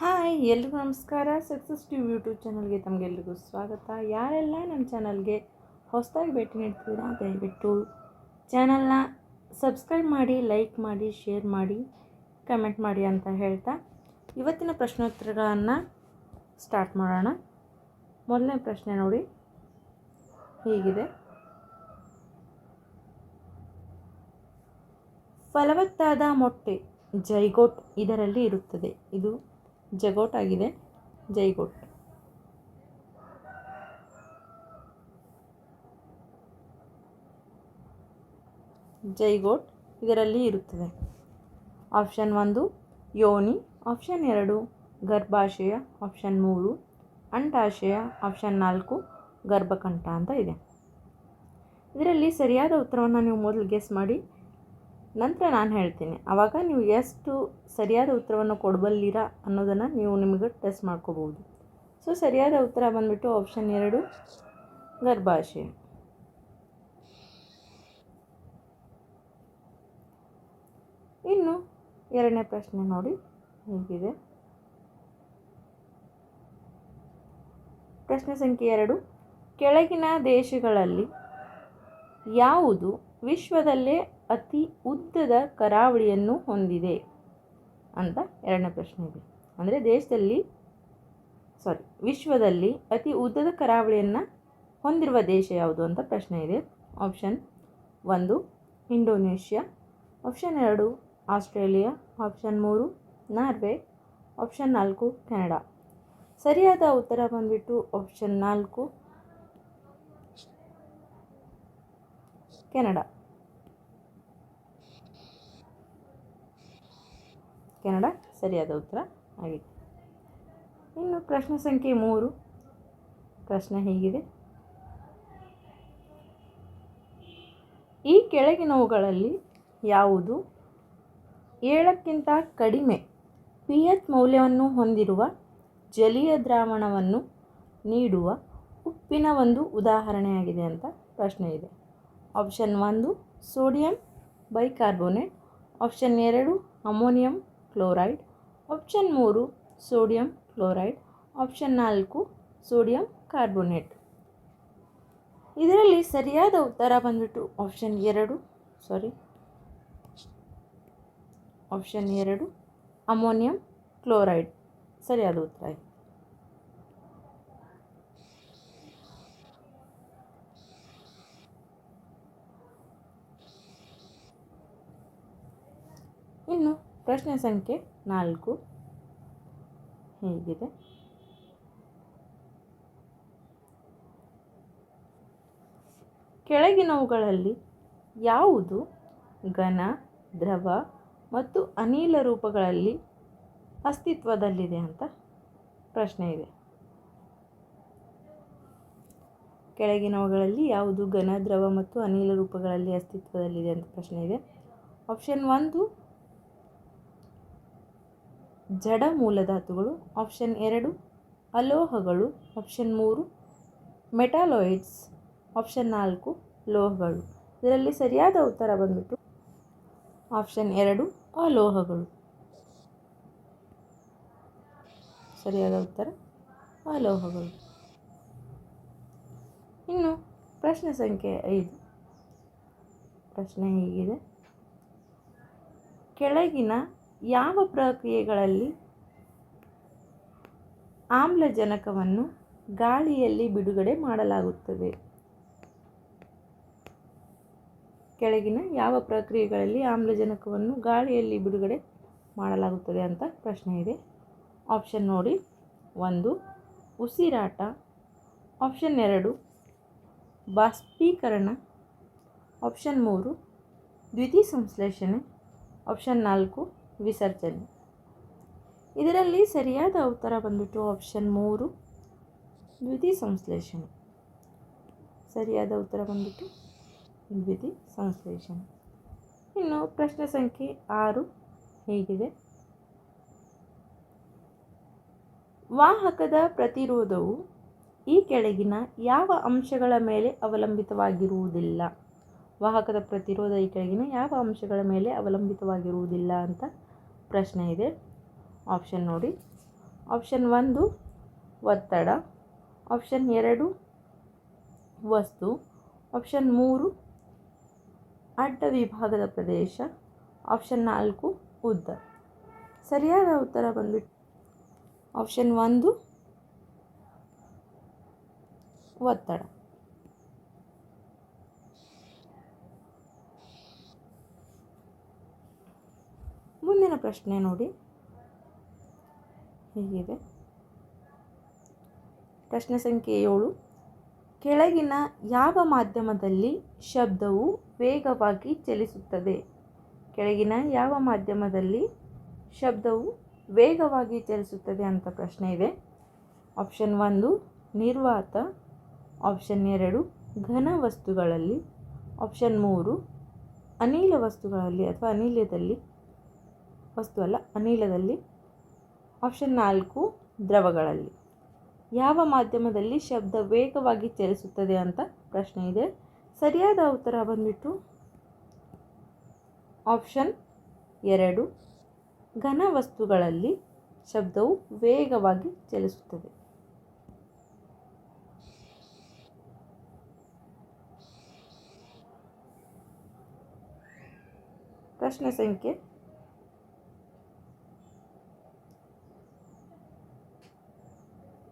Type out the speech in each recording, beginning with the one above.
Hi, ಎಲ್ರಿಗೂ ನಮಸ್ಕಾರ. Success TV YouTube ಚಾನಲ್ಗೆ ತಮಗೆಲ್ರಿಗೂ ಸ್ವಾಗತ. ಯಾರೆಲ್ಲ ನಮ್ಮ ಚಾನಲ್ಗೆ ಹೊಸದಾಗಿ ಭೇಟಿ ನೀಡ್ತೀರಾ, ದಯವಿಟ್ಟು ಚಾನಲ್ನ ಸಬ್ಸ್ಕ್ರೈಬ್ ಮಾಡಿ ಲೈಕ್ ಮಾಡಿ ಶೇರ್ ಮಾಡಿ ಕಮೆಂಟ್ ಮಾಡಿ ಅಂತ ಹೇಳ್ತಾ ಇವತ್ತಿನ ಪ್ರಶ್ನೋತ್ತರಗಳನ್ನು ಸ್ಟಾರ್ಟ್ ಮಾಡೋಣ. ಮೊದಲನೇ ಪ್ರಶ್ನೆ ನೋಡಿ. ಹೀಗಿದೆ. ಫಲವತ್ತಾದ ಮೊಟ್ಟೆ ಜೈಗೋಟ್ ಇದರಲ್ಲಿ ಇರುತ್ತದೆ. ಇದು ಜಗೋಟ್ ಆಗಿದೆ. ಜೈಗೋಟ್ ಜೈಗೋಟ್ ಇದರಲ್ಲಿ ಇರುತ್ತದೆ. ಆಪ್ಷನ್ ಒಂದು, ಯೋನಿ. ಆಪ್ಷನ್ ಎರಡು, ಗರ್ಭಾಶಯ. ಆಪ್ಷನ್ ಮೂರು, ಅಂಡಾಶಯ. ಆಪ್ಷನ್ ನಾಲ್ಕು, ಗರ್ಭಕಂಠ ಅಂತ ಇದೆ. ಇದರಲ್ಲಿ ಸರಿಯಾದ ಉತ್ತರವನ್ನು ನೀವು ಮೊದಲು ಗೆಸ್ ಮಾಡಿ. ನಂತರ ನಾನು ಹೇಳ್ತೀನಿ. ಆವಾಗ ನೀವು ಎಷ್ಟು ಸರಿಯಾದ ಉತ್ತರವನ್ನು ಕೊಡಬಲ್ಲೀರಾ ಅನ್ನೋದನ್ನು ನೀವು ನಿಮಗೆ ಟೆಸ್ಟ್ ಮಾಡ್ಕೋಬೋದು ಸೊ ಸರಿಯಾದ ಉತ್ತರ ಬಂದುಬಿಟ್ಟು ಆಪ್ಷನ್ ಎರಡು, ಗರ್ಭಾಶಯ. ಇನ್ನು ಎರಡನೇ ಪ್ರಶ್ನೆ ನೋಡಿ ಹೇಗಿದೆ. ಪ್ರಶ್ನೆ ಸಂಖ್ಯೆ ಎರಡು, ಕೆಳಗಿನ ದೇಶಗಳಲ್ಲಿ ಯಾವುದು ವಿಶ್ವದಲ್ಲೇ ಅತಿ ಉದ್ದದ ಕರಾವಳಿಯನ್ನು ಹೊಂದಿದೆ ಅಂತ ಎರಡನೇ ಪ್ರಶ್ನೆ ಇದೆ. ಅಂದರೆ ದೇಶದಲ್ಲಿ ಸಾರಿ ವಿಶ್ವದಲ್ಲಿ ಅತಿ ಉದ್ದದ ಕರಾವಳಿಯನ್ನು ಹೊಂದಿರುವ ದೇಶ ಯಾವುದು ಅಂತ ಪ್ರಶ್ನೆ ಇದೆ. ಆಪ್ಷನ್ ಒಂದು, ಇಂಡೋನೇಷ್ಯಾ. ಆಪ್ಷನ್ ಎರಡು, ಆಸ್ಟ್ರೇಲಿಯಾ. ಆಪ್ಷನ್ ಮೂರು, ನಾರ್ವೆ. ಆಪ್ಷನ್ ನಾಲ್ಕು, ಕೆನಡಾ. ಸರಿಯಾದ ಉತ್ತರ ಬಂದ್ಬಿಟ್ಟು ಆಪ್ಷನ್ ನಾಲ್ಕು, ಕೆನಡಾ. ಕೆನಡಾ ಸರಿಯಾದ ಉತ್ತರ ಆಗಿದೆ ಇನ್ನು ಪ್ರಶ್ನೆ ಸಂಖ್ಯೆ ಮೂರು. ಪ್ರಶ್ನೆ ಹೀಗಿದೆ. ಈ ಕೆಳಗಿನವುಗಳಲ್ಲಿ ಯಾವುದು? ಏಳಕ್ಕಿಂತ ಕಡಿಮೆ ಪಿ ಎಚ್ ಮೌಲ್ಯವನ್ನು ಹೊಂದಿರುವ ಜಲೀಯ ದ್ರಾವಣವನ್ನು ನೀಡುವ ಉಪ್ಪಿನ ಒಂದು ಉದಾಹರಣೆಯಾಗಿದೆ ಅಂತ ಪ್ರಶ್ನೆ ಇದೆ. ಆಪ್ಷನ್ ಒಂದು ಸೋಡಿಯಂ ಬೈಕಾರ್ಬೋನೇಟ್, ಆಪ್ಷನ್ ಎರಡು ಅಮೋನಿಯಂ ಕ್ಲೋರೈಡ್. ಆಪ್ಷನ್ ಮೂರು, ಸೋಡಿಯಂ ಕ್ಲೋರೈಡ್. ಆಪ್ಷನ್ ನಾಲ್ಕು, ಸೋಡಿಯಂ ಕಾರ್ಬೋನೇಟ್. ಇದರಲ್ಲಿ ಸರಿಯಾದ ಉತ್ತರ ಬಂದ್ಬಿಟ್ಟು ಆಪ್ಷನ್ ಎರಡು, ಸಾರಿ. ಆಪ್ಷನ್ ಎರಡು, ಅಮೋನಿಯಂ ಕ್ಲೋರೈಡ್. ಸರಿಯಾದ ಉತ್ತರ ಇನ್ನು ಪ್ರಶ್ನೆ ಸಂಖ್ಯೆ ನಾಲ್ಕು. ಹೀಗಿದೆ? ಕೆಳಗಿನವುಗಳಲ್ಲಿ ಯಾವುದು ಘನ, ದ್ರವ ಮತ್ತು ಅನಿಲ ರೂಪಗಳಲ್ಲಿ ಅಸ್ತಿತ್ವದಲ್ಲಿದೆ ಅಂತ ಪ್ರಶ್ನೆ ಇದೆ. ಕೆಳಗಿನವುಗಳಲ್ಲಿ ಯಾವುದು ಘನ, ದ್ರವ ಮತ್ತು ಅನಿಲ ರೂಪಗಳಲ್ಲಿ ಅಸ್ತಿತ್ವದಲ್ಲಿದೆ ಅಂತ ಪ್ರಶ್ನೆ ಇದೆ. ಆಪ್ಷನ್ ಒಂದು ಜಡ ಮೂಲಧಾತುಗಳು ಆಪ್ಷನ್ ಎರಡು, ಅಲೋಹಗಳು ಆಪ್ಷನ್ ಮೂರು ಮೆಟಾಲಾಯ್ಡ್ಸ್ ಆಪ್ಷನ್ ನಾಲ್ಕು, ಲೋಹಗಳು. ಇದರಲ್ಲಿ ಸರಿಯಾದ ಉತ್ತರ ಬಂದ್ಬಿಟ್ಟು ಆಪ್ಷನ್ ಎರಡು, ಅಲೋಹಗಳು. ಸರಿಯಾದ ಉತ್ತರ, ಅಲೋಹಗಳು. ಇನ್ನು ಪ್ರಶ್ನೆ ಸಂಖ್ಯೆ ಐದು. ಪ್ರಶ್ನೆ ಹೀಗಿದೆ. ಕೆಳಗಿನ ಯಾವ ಪ್ರಕ್ರಿಯೆಗಳಲ್ಲಿ ಆಮ್ಲಜನಕವನ್ನು ಗಾಳಿಯಲ್ಲಿ ಬಿಡುಗಡೆ ಮಾಡಲಾಗುತ್ತದೆ? ಕೆಳಗಿನ ಯಾವ ಪ್ರಕ್ರಿಯೆಗಳಲ್ಲಿ ಆಮ್ಲಜನಕವನ್ನು ಗಾಳಿಯಲ್ಲಿ ಬಿಡುಗಡೆ ಮಾಡಲಾಗುತ್ತದೆ ಅಂತ ಪ್ರಶ್ನೆ ಇದೆ. ಆಪ್ಷನ್ ನೋಡಿ. ಒಂದು, ಉಸಿರಾಟ. ಆಪ್ಷನ್ ಎರಡು, ಬಾಷ್ಪೀಕರಣ. ಆಪ್ಷನ್ ಮೂರು ದ್ವಿತೀಯ ಸಂಶ್ಲೇಷಣೆ. ಆಪ್ಷನ್ ನಾಲ್ಕು ವಿಸರ್ಜನೆ. ಇದರಲ್ಲಿ ಸರಿಯಾದ ಉತ್ತರ ಬಂದ್ಬಿಟ್ಟು ಆಪ್ಷನ್ ಮೂರು, ದ್ವಿತಿ ಸಂಶ್ಲೇಷಣೆ. ಸರಿಯಾದ ಉತ್ತರ ಬಂದ್ಬಿಟ್ಟು ದ್ವಿತಿ ಸಂಶ್ಲೇಷಣೆ. ಇನ್ನು ಪ್ರಶ್ನೆ ಸಂಖ್ಯೆ ಆರು ಹೇಗಿದೆ? ವಾಹಕದ ಪ್ರತಿರೋಧವು ಈ ಕೆಳಗಿನ ಯಾವ ಅಂಶಗಳ ಮೇಲೆ ಅವಲಂಬಿತವಾಗಿರುವುದಿಲ್ಲ? ವಾಹಕದ ಪ್ರತಿರೋಧ ಈ ಕೆಳಗಿನ ಯಾವ ಅಂಶಗಳ ಮೇಲೆ ಅವಲಂಬಿತವಾಗಿರುವುದಿಲ್ಲ ಅಂತ ಪ್ರಶ್ನೆ ಇದೆ. ಆಪ್ಷನ್ ನೋಡಿ. ಆಪ್ಷನ್ ಒಂದು, ಒತ್ತಡ. ಆಪ್ಷನ್ ಎರಡು, ವಸ್ತು. ಆಪ್ಷನ್ ಮೂರು, ಅಡ್ಡ ವಿಭಾಗದ ಪ್ರದೇಶ. ಆಪ್ಷನ್ ನಾಲ್ಕು, ಉದ್ದ. ಸರಿಯಾದ ಉತ್ತರ ಬಂದ್ಬಿಟ್ಟು ಆಪ್ಷನ್ ಒಂದು, ಒತ್ತಡ. ಪ್ರಶ್ನೆ ನೋಡಿ. ಹೀಗಿದೆ. ಪ್ರಶ್ನೆ ಸಂಖ್ಯೆ ಏಳು. ಕೆಳಗಿನ ಯಾವ ಮಾಧ್ಯಮದಲ್ಲಿ ಶಬ್ದವು ವೇಗವಾಗಿ ಚಲಿಸುತ್ತದೆ? ಕೆಳಗಿನ ಯಾವ ಮಾಧ್ಯಮದಲ್ಲಿ ಶಬ್ದವು ವೇಗವಾಗಿ ಚಲಿಸುತ್ತದೆ ಅಂತ ಪ್ರಶ್ನೆ ಇದೆ. ಆಪ್ಷನ್ ಒಂದು, ನಿರ್ವಾತ. ಆಪ್ಷನ್ ಎರಡು, ಘನ ವಸ್ತುಗಳಲ್ಲಿ. ಆಪ್ಷನ್ ಮೂರು, ಅನಿಲ ವಸ್ತುಗಳಲ್ಲಿ ಅಥವಾ ಅನಿಲದಲ್ಲಿ. ವಸ್ತು ಅಲ್ಲ, ಅನಿಲದಲ್ಲಿ. ಆಪ್ಷನ್ ನಾಲ್ಕು, ದ್ರವಗಳಲ್ಲಿ. ಯಾವ ಮಾಧ್ಯಮದಲ್ಲಿ ಶಬ್ದ ವೇಗವಾಗಿ ಚಲಿಸುತ್ತದೆ ಅಂತ ಪ್ರಶ್ನೆ ಇದೆ. ಸರಿಯಾದ ಉತ್ತರ ಬಂದ್ಬಿಟ್ಟು ಆಪ್ಷನ್ ಎರಡು, ಘನ ವಸ್ತುಗಳಲ್ಲಿ ಶಬ್ದವು ವೇಗವಾಗಿ ಚಲಿಸುತ್ತದೆ. ಪ್ರಶ್ನೆ ಸಂಖ್ಯೆ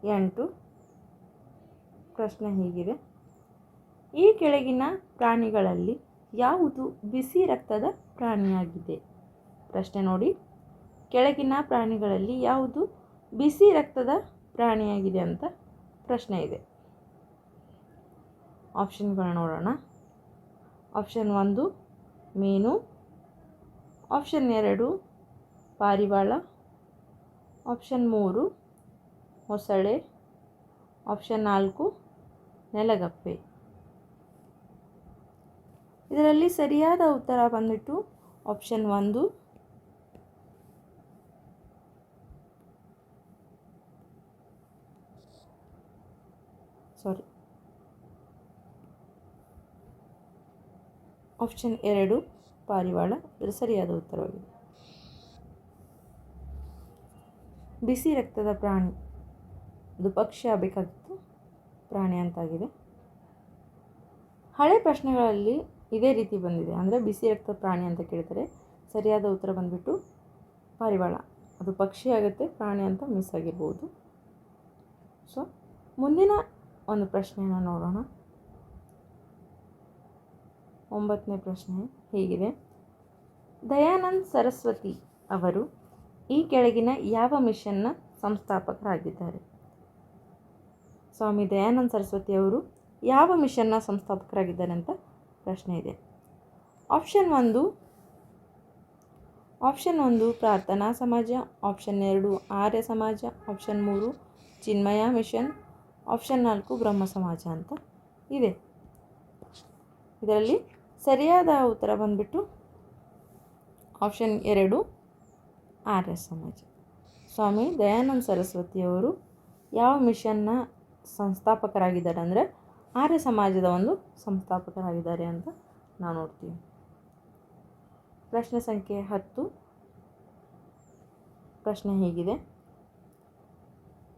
ಎಂಟು. ಪ್ರಶ್ನೆ ಹೀಗಿದೆ. ಈ ಕೆಳಗಿನ ಪ್ರಾಣಿಗಳಲ್ಲಿ ಯಾವುದು ಬಿಸಿ ರಕ್ತದ ಪ್ರಾಣಿಯಾಗಿದೆ? ಪ್ರಶ್ನೆ ನೋಡಿ. ಕೆಳಗಿನ ಪ್ರಾಣಿಗಳಲ್ಲಿ ಯಾವುದು ಬಿಸಿ ರಕ್ತದ ಪ್ರಾಣಿಯಾಗಿದೆ ಅಂತ ಪ್ರಶ್ನೆ ಇದೆ. ಆಪ್ಷನ್ಗಳು ನೋಡೋಣ. ಆಪ್ಷನ್ ಒಂದು, ಮೀನು. ಆಪ್ಷನ್ ಎರಡು, ಪಾರಿವಾಳ. ಆಪ್ಷನ್ ಮೂರು ಮೊಸಳೆ ಆಪ್ಷನ್ ನಾಲ್ಕು, ನೆಲಗಪ್ಪೆ. ಇದರಲ್ಲಿ ಸರಿಯಾದ ಉತ್ತರ ಬಂದ್ಬಿಟ್ಟು ಆಪ್ಷನ್ ಒಂದು. ಸಾರಿ ಆಪ್ಷನ್ ಎರಡು, ಪಾರಿವಾಳ. ಇದರ ಸರಿಯಾದ ಉತ್ತರವಾಗಿದೆ. ಬಿಸಿ ರಕ್ತದ ಪ್ರಾಣಿ. ಅದು ಪಕ್ಷಿ ಆಗಬೇಕಾಗಿತ್ತು, ಪ್ರಾಣಿ ಅಂತಾಗಿದೆ. ಹಳೆ ಪ್ರಶ್ನೆಗಳಲ್ಲಿ ಇದೇ ರೀತಿ ಬಂದಿದೆ. ಅಂದರೆ ಬಿಸಿ ರಕ್ತ ಪ್ರಾಣಿ ಅಂತ ಕೇಳ್ತಾರೆ. ಸರಿಯಾದ ಉತ್ತರ ಬಂದುಬಿಟ್ಟು ಪಾರಿವಾಳ. ಅದು ಪಕ್ಷಿ ಆಗುತ್ತೆ, ಪ್ರಾಣಿ ಅಂತ ಮಿಸ್ ಆಗಿರ್ಬೋದು. ಸೊ ಮುಂದಿನ ಒಂದು ಪ್ರಶ್ನೆಯನ್ನು ನೋಡೋಣ. ಒಂಬತ್ತನೇ ಪ್ರಶ್ನೆ ಹೀಗಿದೆ. ದಯಾನಂದ್ ಸರಸ್ವತಿ ಅವರು ಈ ಕೆಳಗಿನ ಯಾವ ಮಿಷನ್ನ ಸಂಸ್ಥಾಪಕರಾಗಿದ್ದಾರೆ? ಸ್ವಾಮಿ ದಯಾನಂದ ಸರಸ್ವತಿ ಅವರು ಯಾವ ಮಿಷನ್ನ ಸಂಸ್ಥಾಪಕರಾಗಿದ್ದಾರೆ ಅಂತ ಪ್ರಶ್ನೆ ಇದೆ. ಆಪ್ಷನ್ ಒಂದು ಆಪ್ಷನ್ ಒಂದು ಪ್ರಾರ್ಥನಾ ಸಮಾಜ, ಆಪ್ಷನ್ ಎರಡು ಆರ್ಯ ಸಮಾಜ, ಆಪ್ಷನ್ ಮೂರು ಚಿನ್ಮಯ ಮಿಷನ್, ಆಪ್ಷನ್ ನಾಲ್ಕು ಬ್ರಹ್ಮ ಸಮಾಜ ಅಂತ ಇದೆ. ಇದರಲ್ಲಿ ಸರಿಯಾದ ಉತ್ತರ ಬಂದ್ಬಿಟ್ಟು ಆಪ್ಷನ್ ಎರಡು ಆರ್ಯ ಸಮಾಜ. ಸ್ವಾಮಿ ದಯಾನಂದ ಸರಸ್ವತಿಯವರು ಯಾವ ಮಿಷನ್ನ ಸಂಸ್ಥಾಪಕರಾಗಿದ್ದಾರೆ ಅಂದರೆ ಆರ್ಯ ಸಮಾಜದ ಒಂದು ಸಂಸ್ಥಾಪಕರಾಗಿದ್ದಾರೆ ಅಂತ ನಾವು ನೋಡ್ತೀವಿ ಪ್ರಶ್ನೆ ಸಂಖ್ಯೆ ಹತ್ತು. ಪ್ರಶ್ನೆ ಹೀಗಿದೆ.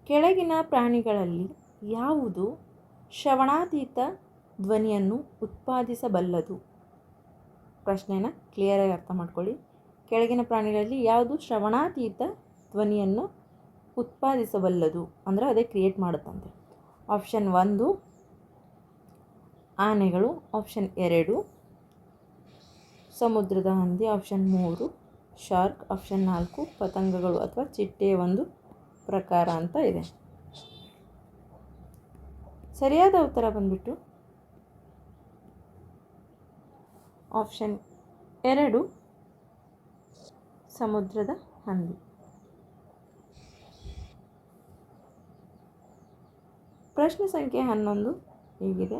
ಕೆಳಗಿನ ಪ್ರಾಣಿಗಳಲ್ಲಿ ಯಾವುದು ಶ್ರವಣಾತೀತ ಧ್ವನಿಯನ್ನು ಉತ್ಪಾದಿಸಬಲ್ಲದು? ಪ್ರಶ್ನೆನ ಕ್ಲಿಯರಾಗಿ ಅರ್ಥ ಮಾಡ್ಕೊಳ್ಳಿ. ಕೆಳಗಿನ ಪ್ರಾಣಿಗಳಲ್ಲಿ ಯಾವುದು ಶ್ರವಣಾತೀತ ಧ್ವನಿಯನ್ನು ಉತ್ಪಾದಿಸಬಲ್ಲದು? ಅಂದರೆ ಅದೇ ಕ್ರಿಯೇಟ್ ಮಾಡುತ್ತಂತೆ. ಆಪ್ಷನ್ ಒಂದು. ಆನೆಗಳು. ಆಪ್ಷನ್ ಎರಡು. ಸಮುದ್ರದ ಹಂದಿ. ಆಪ್ಷನ್ ಮೂರು. ಶಾರ್ಕ್ ಆಪ್ಷನ್ ನಾಲ್ಕು. ಪತಂಗಗಳು ಅಥವಾ ಚಿಟ್ಟೆಯ ಒಂದು ಪ್ರಕಾರ ಅಂತ ಇದೆ. ಸರಿಯಾದ ಉತ್ತರ ಬಂದ್ಬಿಟ್ಟು ಆಪ್ಷನ್ ಎರಡು. ಸಮುದ್ರದ ಹಂದಿ. ಪ್ರಶ್ನೆ ಸಂಖ್ಯೆ ಹನ್ನೊಂದು ಹೀಗಿದೆ.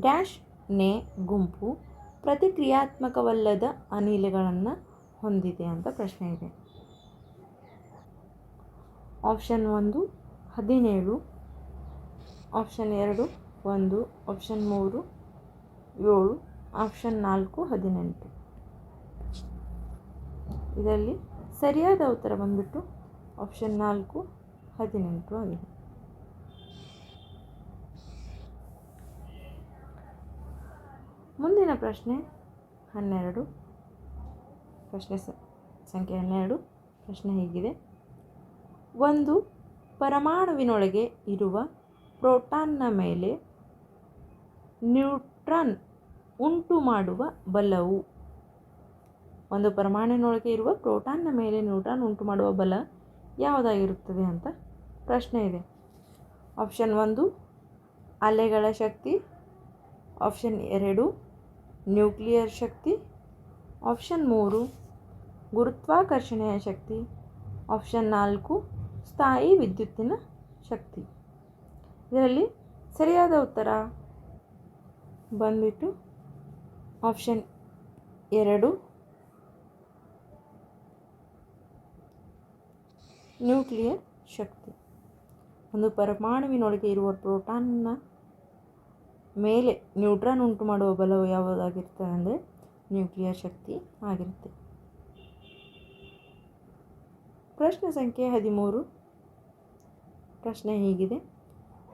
ಡ್ಯಾಶ್ ನೇ ಗುಂಪು ಪ್ರತಿಕ್ರಿಯಾತ್ಮಕವಲ್ಲದ ಅನಿಲಗಳನ್ನು ಹೊಂದಿದೆ ಅಂತ ಪ್ರಶ್ನೆ ಇದೆ. ಆಪ್ಷನ್ ಒಂದು, ಹದಿನೇಳು. ಆಪ್ಷನ್ ಎರಡು, ಒಂದು. ಆಪ್ಷನ್ ಮೂರು, ಏಳು. ಆಪ್ಷನ್ ನಾಲ್ಕು, ಹದಿನೆಂಟು. ಇದರಲ್ಲಿ ಸರಿಯಾದ ಉತ್ತರ ಬಂದ್ಬಿಟ್ಟು ಆಪ್ಷನ್ ನಾಲ್ಕು ಹದಿನೆಂಟು ಆಗಿದೆ. ಮುಂದಿನ ಪ್ರಶ್ನೆ ಹನ್ನೆರಡು. ಪ್ರಶ್ನೆ ಸಂಖ್ಯೆ ಹನ್ನೆರಡು. ಪ್ರಶ್ನೆ ಹೀಗಿದೆ. ಒಂದು ಪರಮಾಣುವಿನೊಳಗೆ ಇರುವ ಪ್ರೋಟಾನ್ನ ಮೇಲೆ ನ್ಯೂಟ್ರಾನ್ ಉಂಟು ಮಾಡುವ ಬಲವು. ಒಂದು ಪರಮಾಣುವಿನೊಳಗೆ ಇರುವ ಪ್ರೋಟಾನ್ನ ಮೇಲೆ ನ್ಯೂಟ್ರಾನ್ ಉಂಟು ಮಾಡುವ ಬಲ ಯಾವುದಾಗಿರುತ್ತದೆ ಅಂತ ಪ್ರಶ್ನೆ ಇದೆ. ಆಪ್ಷನ್ ಒಂದು, ಅಲೆಗಳ ಶಕ್ತಿ. ಆಪ್ಷನ್ ಎರಡು, ನ್ಯೂಕ್ಲಿಯರ್ ಶಕ್ತಿ. ಆಪ್ಷನ್ ಮೂರು, ಗುರುತ್ವಾಕರ್ಷಣೆಯ ಶಕ್ತಿ. ಆಪ್ಷನ್ ನಾಲ್ಕು, ಸ್ಥಾಯಿ ವಿದ್ಯುತ್ತಿನ ಶಕ್ತಿ. ಇದರಲ್ಲಿ ಸರಿಯಾದ ಉತ್ತರ ಬಂದ್ಬಿಟ್ಟು ಆಪ್ಷನ್ ಎರಡು, ನ್ಯೂಕ್ಲಿಯರ್ ಶಕ್ತಿ. ಒಂದು ಪರಮಾಣುವಿನೊಳಗೆ ಇರುವ ಪ್ರೋಟಾನ್ನ ಮೇಲೆ ನ್ಯೂಟ್ರಾನ್ ಉಂಟು ಮಾಡುವ ಬಲವು ಯಾವುದಾಗಿರ್ತದೆ ಅಂದರೆ ನ್ಯೂಕ್ಲಿಯರ್ ಶಕ್ತಿ ಆಗಿರುತ್ತೆ. ಪ್ರಶ್ನೆ ಸಂಖ್ಯೆ ಹದಿಮೂರು. ಪ್ರಶ್ನೆ ಹೀಗಿದೆ.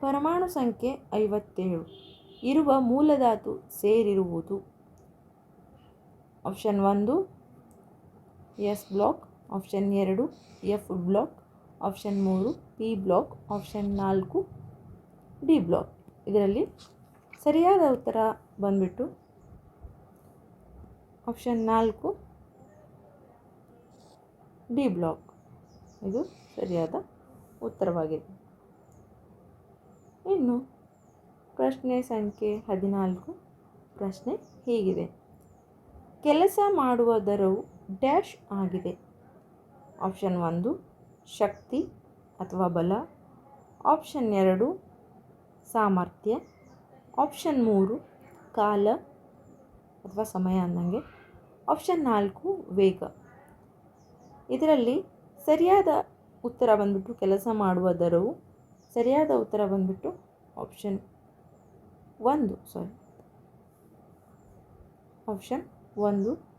ಪರಮಾಣು ಸಂಖ್ಯೆ ಐವತ್ತೇಳು. ಇರುವ ಮೂಲಧಾತು ಸೇರಿರುವುದು. ಆಪ್ಷನ್ ಒಂದು, ಎಸ್ ಬ್ಲಾಕ್. ಆಪ್ಷನ್ ಎರಡು, ಎಫ್ ಬ್ಲಾಕ್. ಆಪ್ಷನ್ ಮೂರು, ಪಿ ಬ್ಲಾಕ್, ಆಪ್ಷನ್ ನಾಲ್ಕು, ಡಿ ಬ್ಲಾಕ್. ಇದರಲ್ಲಿ ಸರಿಯಾದ ಉತ್ತರ ಬಂದ್ಬಿಟ್ಟು ಆಪ್ಷನ್ ನಾಲ್ಕು, ಡಿ ಬ್ಲಾಕ್. ಇದು ಸರಿಯಾದ ಉತ್ತರವಾಗಿದೆ. ಇನ್ನು ಪ್ರಶ್ನೆ ಸಂಖ್ಯೆ ಹದಿನಾಲ್ಕು, ಪ್ರಶ್ನೆ ಹೀಗಿದೆ. ಕೆಲಸ ಮಾಡುವ ದರವು ಡ್ಯಾಶ್ ಆಗಿದೆ. ಆಪ್ಷನ್ ಒಂದು ಶಕ್ತಿ ಅಥವಾ ಬಲ. ಆಪ್ಷನ್ ಎರಡು, ಸಾಮರ್ಥ್ಯ. ಆಪ್ಷನ್ ಮೂರು, ಕಾಲ ಅಥವಾ ಸಮಯ ಅಂದಂಗೆ. ಆಪ್ಷನ್ ನಾಲ್ಕು, ವೇಗ. ಇದರಲ್ಲಿ ಸರಿಯಾದ ಉತ್ತರ ಬಂದ್ಬಿಟ್ಟು ಕೆಲಸ ಮಾಡುವ ದರವು ಸರಿಯಾದ ಉತ್ತರ ಬಂದ್ಬಿಟ್ಟು ಆಪ್ಷನ್ ಒಂದು ಸಾರಿ ಆಪ್ಷನ್ ಒಂದು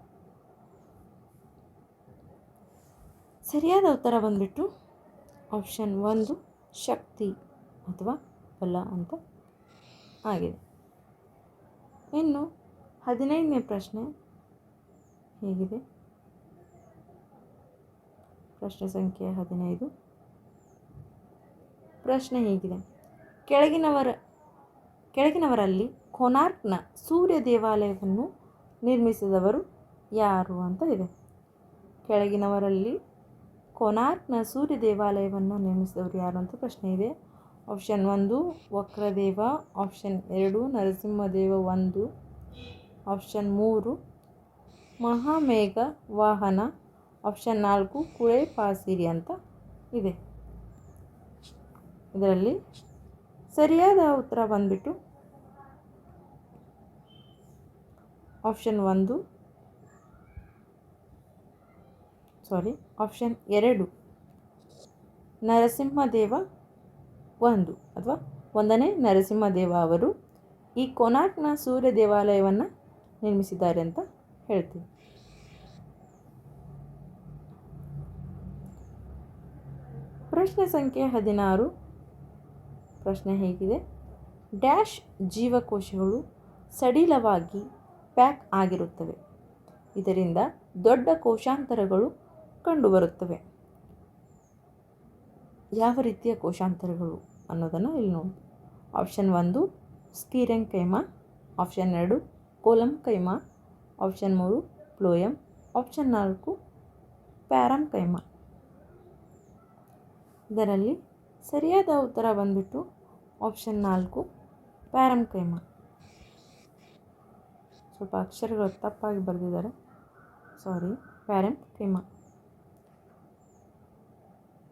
ಸರಿಯಾದ ಉತ್ತರ ಬಂದುಬಿಟ್ಟು ಆಪ್ಷನ್ ಒಂದು ಶಕ್ತಿ ಅಥವಾ ಬಲ ಅಂತ ಆಗಿದೆ. ಇನ್ನು ಹದಿನೈದನೇ ಪ್ರಶ್ನೆ ಹೇಗಿದೆ? ಪ್ರಶ್ನೆ ಸಂಖ್ಯೆ ಹದಿನೈದು. ಪ್ರಶ್ನೆ ಹೇಗಿದೆ. ಕೆಳಗಿನವರ, ಕೆಳಗಿನವರಲ್ಲಿ ಕೊನಾರ್ಕ್ನ ಸೂರ್ಯ ದೇವಾಲಯವನ್ನು ನಿರ್ಮಿಸಿದವರು ಯಾರು ಅಂತ ಇದೆ. ಕೆಳಗಿನವರಲ್ಲಿ ಕೊನಾರ್ಕ್ನ ಸೂರ್ಯ ದೇವಾಲಯವನ್ನು ನಿರ್ಮಿಸಿದವರು ಯಾರು ಅಂತ ಪ್ರಶ್ನೆ ಇದೆ. ಆಪ್ಷನ್ ಒಂದು, ವಕ್ರದೇವ. ಆಪ್ಷನ್ ಎರಡು, ನರಸಿಂಹದೇವ ಒಂದು. ಆಪ್ಷನ್ ಮೂರು, ಮಹಾಮೇಘ ವಾಹನ. ಆಪ್ಷನ್ ನಾಲ್ಕು, ಕುಳೆ ಪಾಸಿರಿ ಅಂತ ಇದೆ. ಇದರಲ್ಲಿ ಸರಿಯಾದ ಉತ್ತರ ಬಂದ್ಬಿಟ್ಟು ಆಪ್ಷನ್ ಒಂದು, ಸಾರಿ ಆಪ್ಷನ್ ಎರಡು. ನರಸಿಂಹದೇವ ಒಂದು ಅಥವಾ ಒಂದನೇ ನರಸಿಂಹದೇವ ಅವರು ಈ ಕೊನಾರ್ಕ್ನ ಸೂರ್ಯ ದೇವಾಲಯವನ್ನು ನಿರ್ಮಿಸಿದ್ದಾರೆ ಅಂತ ಹೇಳ್ತೀವಿ ಪ್ರಶ್ನೆ ಸಂಖ್ಯೆ ಹದಿನಾರು. ಪ್ರಶ್ನೆ ಹೇಗಿದೆ? ಡ್ಯಾಶ್ ಜೀವಕೋಶಗಳು ಸಡಿಲವಾಗಿ ಪ್ಯಾಕ್ ಆಗಿರುತ್ತವೆ. ಇದರಿಂದ ದೊಡ್ಡ ಕೋಶಾಂತರಗಳು ಕಂಡುಬರುತ್ತವೆ ಯಾವ ರೀತಿಯ ಕೋಶಾಂತರಗಳು ಅನ್ನೋದನ್ನು ಇಲ್ಲಿ ನೋಡಿ. ಆಪ್ಷನ್ ಒಂದು ಸ್ಕೀರೆಂಗ್ ಕೈಮಾ. ಆಪ್ಷನ್ ಎರಡು, ಕೋಲಂ ಕೈಮಾ. ಆಪ್ಷನ್ ಮೂರು ಪ್ಲೋಯಮ್ ಆಪ್ಷನ್ ನಾಲ್ಕು, ಪ್ಯಾರಂ ಕೈಮಾ. ಇದರಲ್ಲಿ ಸರಿಯಾದ ಉತ್ತರ ಬಂದ್ಬಿಟ್ಟು ಆಪ್ಷನ್ ನಾಲ್ಕು, ಪ್ಯಾರಂ ಕೈಮಾ. ಸ್ವಲ್ಪ ಅಕ್ಷರಗಳು ತಪ್ಪಾಗಿ ಬರೆದಿದ್ದಾರೆ. ಸಾರಿ, ಪ್ಯಾರಂ ಕೈಮಾ.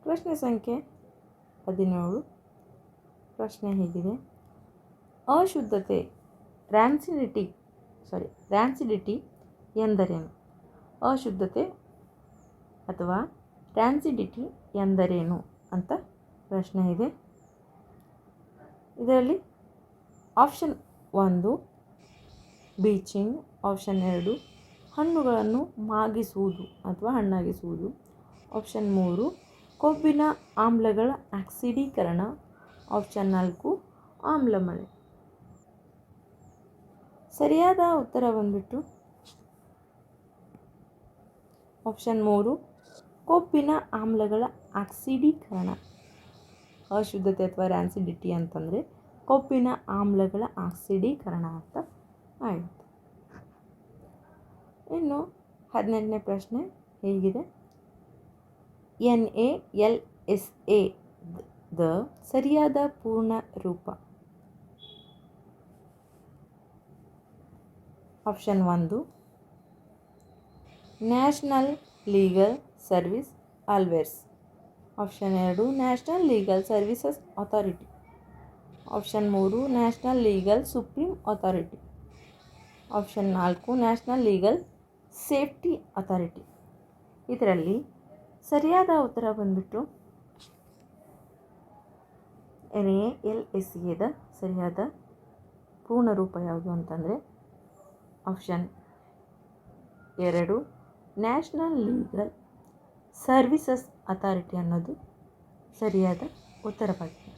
ಪ್ರಶ್ನೆ ಸಂಖ್ಯೆ ಹದಿನೇಳು. ಪ್ರಶ್ನೆ ಹೀಗಿದೆ. ಅಶುದ್ಧತೆ ರ್ಯಾನ್ಸಿಡಿಟಿ ಸಾರಿ ರ್ಯಾನ್ಸಿಡಿಟಿ ಎಂದರೇನು? ಅಶುದ್ಧತೆ ಅಥವಾ ರ್ಯಾನ್ಸಿಡಿಟಿ ಎಂದರೇನು ಅಂತ ಪ್ರಶ್ನೆ ಇದೆ. ಇದರಲ್ಲಿ ಆಪ್ಷನ್ ಒಂದು ಬೀಚಿಂಗ್ ಆಪ್ಷನ್ ಎರಡು, ಹಣ್ಣುಗಳನ್ನು ಮಾಗಿಸುವುದು ಅಥವಾ ಹಣ್ಣಾಗಿಸುವುದು. ಆಪ್ಷನ್ ಮೂರು ಕೊಬ್ಬಿನ ಆಮ್ಲಗಳ ಆಕ್ಸಿಡೀಕರಣ ಆಪ್ಷನ್ ನಾಲ್ಕು ಆಮ್ಲ ಮಳೆ. ಸರಿಯಾದ ಉತ್ತರ ಬಂದ್ಬಿಟ್ಟು ಆಪ್ಷನ್ ಮೂರು, ಕೊಬ್ಬಿನ ಆಮ್ಲಗಳ ಆಕ್ಸಿಡೀಕರಣ. ಅಶುದ್ಧತೆ ಅಥವಾ ರ್ಯಾನ್ಸಿಡಿಟಿ ಅಂತಂದರೆ ಕೊಬ್ಬಿನ ಆಮ್ಲಗಳ ಆಕ್ಸಿಡೀಕರಣ ಅಂತ ಆಯಿತು ಇನ್ನು ಹದಿನೆಂಟನೇ ಪ್ರಶ್ನೆ ಹೇಗಿದೆ? N A L S A the ಸರಿಯಾದ ಪೂರ್ಣ ರೂಪ. ಆಪ್ಷನ್ ಒಂದು, national legal service always. Option ಎರಡು, national legal services authority. Option ಮೂರು, national legal supreme authority. Option ನಾಲ್ಕು, ನ್ಯಾಷನಲ್ ಲೀಗಲ್ ಸೇಫ್ಟಿ ಅಥಾರಿಟಿ. ಇದರಲ್ಲಿ ಸರಿಯಾದ ಉತ್ತರ ಬಂದ್ಬಿಟ್ಟು ಎನ್ ಎ, ಎಲ್, ಎಸ್ ಎದ ಸರಿಯಾದ ಪೂರ್ಣ ರೂಪ ಯಾವುದು ಅಂತಂದರೆ ಆಪ್ಷನ್ ಎರಡು, ನ್ಯಾಷನಲ್ ಲೀಗಲ್ ಸರ್ವಿಸಸ್ ಅಥಾರಿಟಿ ಅನ್ನೋದು ಸರಿಯಾದ ಉತ್ತರವಾಗಿದೆ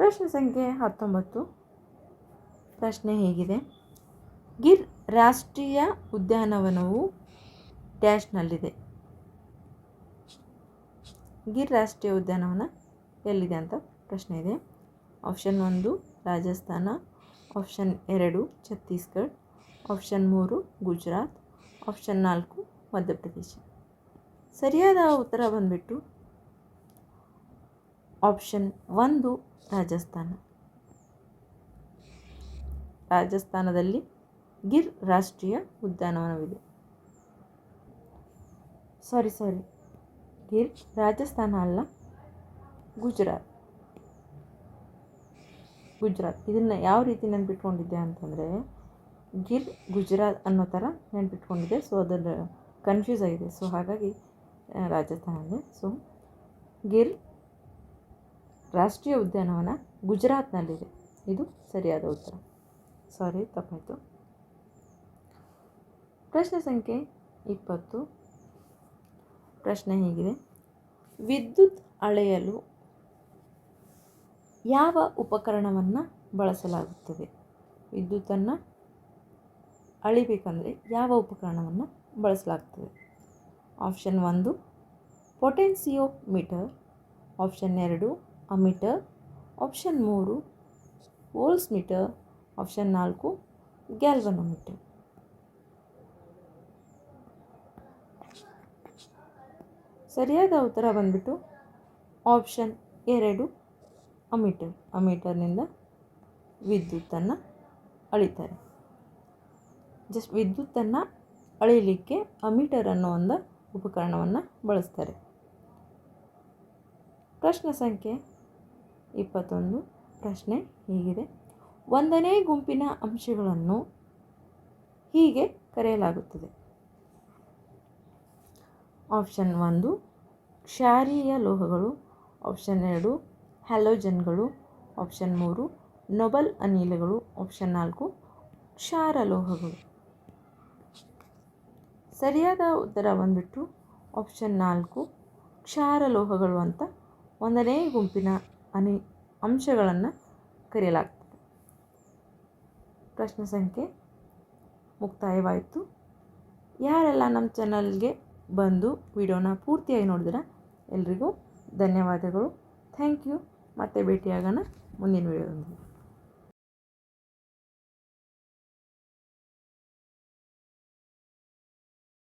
ಪ್ರಶ್ನೆ ಸಂಖ್ಯೆ ಹತ್ತೊಂಬತ್ತು. ಪ್ರಶ್ನೆ ಹೇಗಿದೆ. ಗಿರ್ ರಾಷ್ಟ್ರೀಯ ಉದ್ಯಾನವನವು ಡ್ಯಾಶ್ನಲ್ಲಿದೆ. ಗಿರ್ ರಾಷ್ಟ್ರೀಯ ಉದ್ಯಾನವನ ಎಲ್ಲಿದೆ ಅಂತ ಪ್ರಶ್ನೆ ಇದೆ. ಆಪ್ಷನ್ ಒಂದು, ರಾಜಸ್ಥಾನ. ಆಪ್ಷನ್ ಎರಡು, ಛತ್ತೀಸ್ಗಢ. ಆಪ್ಷನ್ ಮೂರು, ಗುಜರಾತ್. ಆಪ್ಷನ್ ನಾಲ್ಕು, ಮಧ್ಯಪ್ರದೇಶ. ಸರಿಯಾದ ಉತ್ತರ ಬಂದ್ಬಿಟ್ಟು ಆಪ್ಷನ್ ಒಂದು, ರಾಜಸ್ಥಾನ. ರಾಜಸ್ಥಾನದಲ್ಲಿ ಗಿರ್ ರಾಷ್ಟ್ರೀಯ ಉದ್ಯಾನವನವಿದೆ. ಸಾರಿ ಸಾರಿ ಗಿರ್ ರಾಜಸ್ಥಾನ ಅಲ್ಲ, ಗುಜರಾತ್. ಗುಜರಾತ್. ಇದನ್ನು ಯಾವ ರೀತಿ ನೆನ್ಪಿಟ್ಕೊಂಡಿದ್ದೆ ಅಂತಂದರೆ, ಗಿರ್ ಗುಜರಾತ್ ಅನ್ನೋ ಥರ ನೆನ್ಪಿಟ್ಕೊಂಡಿದ್ದೆ ಸೊ ಅದನ್ನು ಕನ್ಫ್ಯೂಸ್ ಆಗಿದೆ. ಸೊ ಹಾಗಾಗಿ ರಾಜಸ್ಥಾನ ಅಂದರೆ ಸೊ ಗಿರ್ ರಾಷ್ಟ್ರೀಯ ಉದ್ಯಾನವನ ಗುಜರಾತ್ನಲ್ಲಿದೆ. ಇದು ಸರಿಯಾದ ಉತ್ತರ. ಸಾರಿ ತಪ್ಪಾಯಿತು. ಪ್ರಶ್ನೆ ಸಂಖ್ಯೆ ಇಪ್ಪತ್ತು. ಪ್ರಶ್ನೆ ಹೀಗಿದೆ. ವಿದ್ಯುತ್ ಅಳೆಯಲು ಯಾವ ಉಪಕರಣವನ್ನು ಬಳಸಲಾಗುತ್ತದೆ? ವಿದ್ಯುತ್ತನ್ನು ಅಳಿಬೇಕಂದರೆ ಯಾವ ಉಪಕರಣವನ್ನು ಬಳಸಲಾಗ್ತದೆ? ಆಪ್ಷನ್ ಒಂದು ಪೊಟೆನ್ಸಿಯೋ ಮೀಟರ್ ಆಪ್ಷನ್ ಎರಡು, ಅಮೀಟರ್. ಆಪ್ಷನ್ ಮೂರು ವೋಲ್ಸ್ ಮೀಟರ್. ಆಪ್ಷನ್ ನಾಲ್ಕು, ಗ್ಯಾಲ್ವನೋಮೀಟರ್. ಸರಿಯಾದ ಉತ್ತರ ಬಂದ್ಬಿಟ್ಟು ಆಪ್ಷನ್ ಎರಡು ಅಮೀಟರ್, ಅಮೀಟರ್ನಿಂದ ವಿದ್ಯುತ್ತನ್ನು ಅಳಿತಾರೆ. ಜಸ್ಟ್ ವಿದ್ಯುತ್ತನ್ನು ಅಳೀಲಿಕ್ಕೆ ಅಮೀಟರ್ ಅನ್ನೋ ಒಂದು ಉಪಕರಣವನ್ನು ಬಳಸ್ತಾರೆ. ಪ್ರಶ್ನೆ ಸಂಖ್ಯೆ ಇಪ್ಪತ್ತೊಂದು, ಪ್ರಶ್ನೆ ಹೀಗಿದೆ. ಒಂದನೇ ಗುಂಪಿನ ಅಂಶಗಳನ್ನು ಹೀಗೆ ಕರೆಯಲಾಗುತ್ತದೆ. ಆಪ್ಷನ್ ಒಂದು ಕ್ಷಾರೀಯ ಲೋಹಗಳು ಆಪ್ಷನ್ ಎರಡು ಹ್ಯಾಲೋಜನ್ಗಳು ಆಪ್ಷನ್ ಮೂರು ನೊಬಲ್ ಅನಿಲಗಳು ಆಪ್ಷನ್ ನಾಲ್ಕು, ಕ್ಷಾರ ಲೋಹಗಳು. ಸರಿಯಾದ ಉತ್ತರ ಬಂದ್ಬಿಟ್ಟು ಆಪ್ಷನ್ ನಾಲ್ಕು, ಕ್ಷಾರ ಲೋಹಗಳು ಅಂತ ಒಂದನೇ ಗುಂಪಿನ ಅನಿ ಅಂಶಗಳನ್ನು ಕರೆಯಲಾಗ್ತದೆ. ಪ್ರಶ್ನೆ ಸಂಖ್ಯೆ ಮುಕ್ತಾಯವಾಯಿತು. ಯಾರೆಲ್ಲ ನಮ್ಮ ಚಾನಲ್ಗೆ ಬಂದು ವಿಡಿಯೋನ ಪೂರ್ತಿಯಾಗಿ ನೋಡಿದಿರ ಎಲ್ರಿಗೂ ಧನ್ಯವಾದಗಳು. Thank you. ಮತ್ತೆ ಭೇಟಿಯಾಗೋಣ ಮುಂದಿನ ವಿಡಿಯೋದೊಂದಿಗೆ.